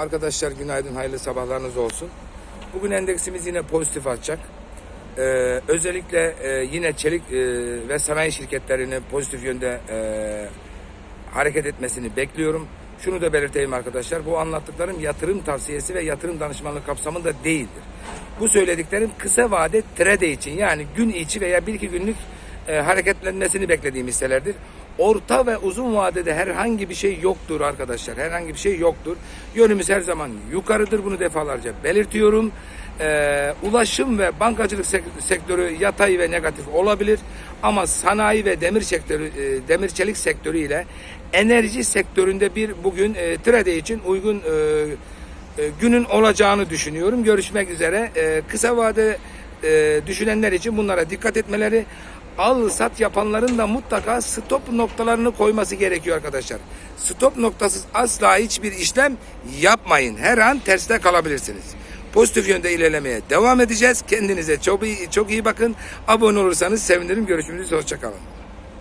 Arkadaşlar günaydın, hayırlı sabahlarınız olsun. Bugün endeksimiz yine pozitif açacak. Ee, özellikle e, yine çelik e, ve sanayi şirketlerinin pozitif yönde e, hareket etmesini bekliyorum. Şunu da belirteyim arkadaşlar. Bu anlattıklarım yatırım tavsiyesi ve yatırım danışmanlığı kapsamında değildir. Bu söylediklerim kısa vade trade için yani gün içi veya bir iki günlük e, hareketlenmesini beklediğim hisselerdir. Orta ve uzun vadede herhangi bir şey yoktur arkadaşlar. Herhangi bir şey yoktur. Yönümüz her zaman yukarıdır. Bunu defalarca belirtiyorum. Ee, ulaşım ve bankacılık sek- sektörü yatay ve negatif olabilir. Ama sanayi ve demir sektörü, e, demir çelik sektörü ile enerji sektöründe bir bugün e, trade için uygun e, e, günün olacağını düşünüyorum. Görüşmek üzere. E, kısa vade e, düşünenler için bunlara dikkat etmeleri, al sat yapanların da mutlaka stop noktalarını koyması gerekiyor arkadaşlar. Stop noktasız asla hiçbir işlem yapmayın. Her an terste kalabilirsiniz. Pozitif yönde ilerlemeye devam edeceğiz. Kendinize çok iyi, çok iyi bakın. Abone olursanız sevinirim. Görüşürüz. Hoşçakalın.